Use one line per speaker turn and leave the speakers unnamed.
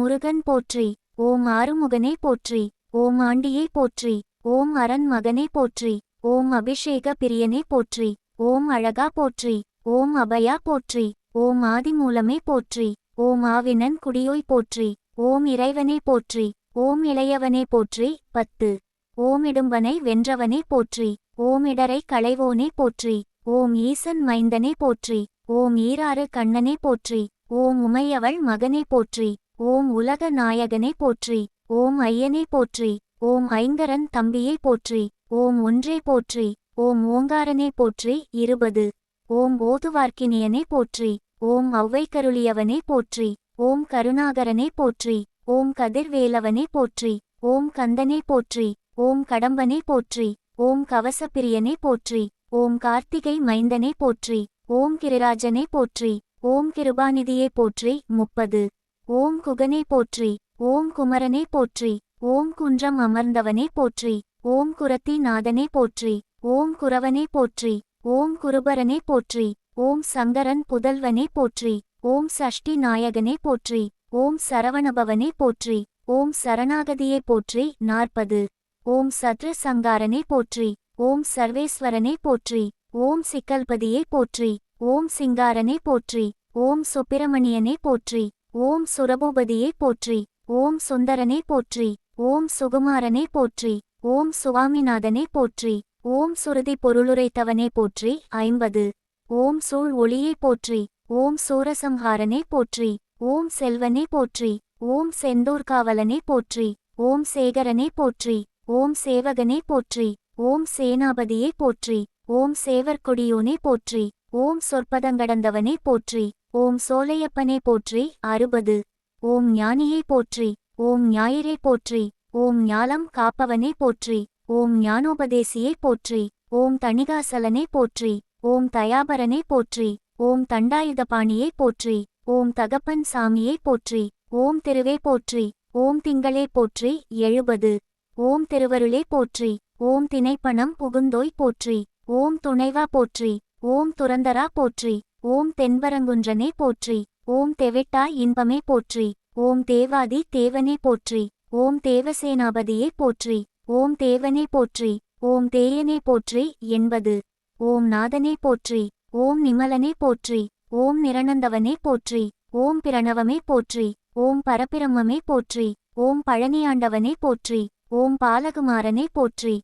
முருகன் போற்றி ஓம் ஆறுமுகனே போற்றி ஓம் ஆண்டியே போற்றி ஓம் அரண் மகனே போற்றி ஓம் அபிஷேக பிரியனே போற்றி ஓம் அழகா போற்றி ஓம் அபயா போற்றி ஓம் ஆதிமூலமே போற்றி ஓம் ஆவினன் குடியோய் போற்றி ஓம் இறைவனே போற்றி ஓம் இளையவனே போற்றி பத்து ஓம் இடும்பனை வென்றவனே போற்றி ஓம் இடரை களைவோனே போற்றி ஓம் ஈசன் மைந்தனே போற்றி ஓம் ஈராறு கண்ணனே போற்றி ஓம் உமையவள் மகனே போற்றி ஓம் உலக நாயகனே போற்றி ஓம் ஐயனே போற்றி ஓம் ஐங்கரன் தம்பியை போற்றி ஓம் ஒன்றே போற்றி ஓம் ஓங்காரனே போற்றி இருபது ஓம் ஓதுவார்க்கினியனே போற்றி ஓம் ஔவைக்கருளியவனே போற்றி ஓம் கருணாகரனே போற்றி ஓம் கதிர்வேலவனே போற்றி ஓம் கந்தனே போற்றி ஓம் கடம்பனே போற்றி ஓம் கவசப்பிரியனே போற்றி ஓம் கார்த்திகை மைந்தனே போற்றி ஓம் கிரிராஜனே போற்றி ஓம் கிருபாநிதியே போற்றி முப்பது ஓம் குகனே போற்றி ஓம் குமரனே போற்றி ஓம் குன்றம் அமர்ந்தவனே போற்றி ஓம் குரத்தி நாதனே போற்றி ஓம் குரவனே போற்றி ஓம் குருபரனே போற்றி ஓம் சங்கரன் புதல்வனே போற்றி ஓம் சஷ்டி நாயகனே போற்றி ஓம் சரவணபவனே போற்றி ஓம் சரணாகதியே போற்றி நாற்பது ஓம் சத்ரு சங்காரனே போற்றி ஓம் சர்வேஸ்வரனே போற்றி ஓம் சிக்கல்பதியே போற்றி ஓம் சிங்காரனே போற்றி ஓம் சுப்பிரமணியனே போற்றி ஓம் சுரபூபதியே போற்றி ஓம் சுந்தரனே போற்றி ஓம் சுகுமாரனே போற்றி ஓம் சுவாமிநாதனே போற்றி ஓம் சுருதி பொருளுரைத்தவனே போற்றி ஐம்பது ஓம் சூழ் ஒளியே போற்றி ஓம் சூரசம்ஹாரனே போற்றி ஓம் செல்வனே போற்றி ஓம் செந்தூர்காவலனே போற்றி ஓம் சேகரனே போற்றி ஓம் சேவகனே போற்றி ஓம் சேனாபதியே போற்றி ஓம் சேவர்கொடியோனே போற்றி ஓம் சொற்பதங்கடந்தவனே போற்றி ஓம் சோலையப்பனே போற்றி அறுபது ஓம் ஞானியை போற்றி ஓம் ஞாயிறே போற்றி ஓம் ஞாலம் காப்பவனே போற்றி ஓம் ஞானோபதேசியை போற்றி ஓம் தணிகாசலனே போற்றி ஓம் தயாபரனே போற்றி ஓம் தண்டாயுதபாணியை போற்றி ஓம் தகப்பன் சாமியை போற்றி ஓம் திருவே போற்றி ஓம் திங்களே போற்றி எழுபது ஓம் திருவருளே போற்றி ஓம் திணைப்பணம் புகுந்தோய் போற்றி ஓம் துணைவா போற்றி ஓம் துரந்தரா போற்றி ஓம் தென்பரங்குன்றனே போற்றி ஓம் தெவெட்டாய் இன்பமே போற்றி ஓம் தேவாதி தேவனே போற்றி ஓம் தேவசேனாபதியே போற்றி ஓம் தேவனே போற்றி ஓம் தேயனே போற்றி என்பது ஓம் நாதனே போற்றி ஓம் நிமலனே போற்றி ஓம் நிரணந்தவனே போற்றி ஓம் பிரணவமே போற்றி ஓம் பரபிரம்மமே போற்றி ஓம் பழனியாண்டவனே போற்றி ஓம் பாலகுமாரனே போற்றி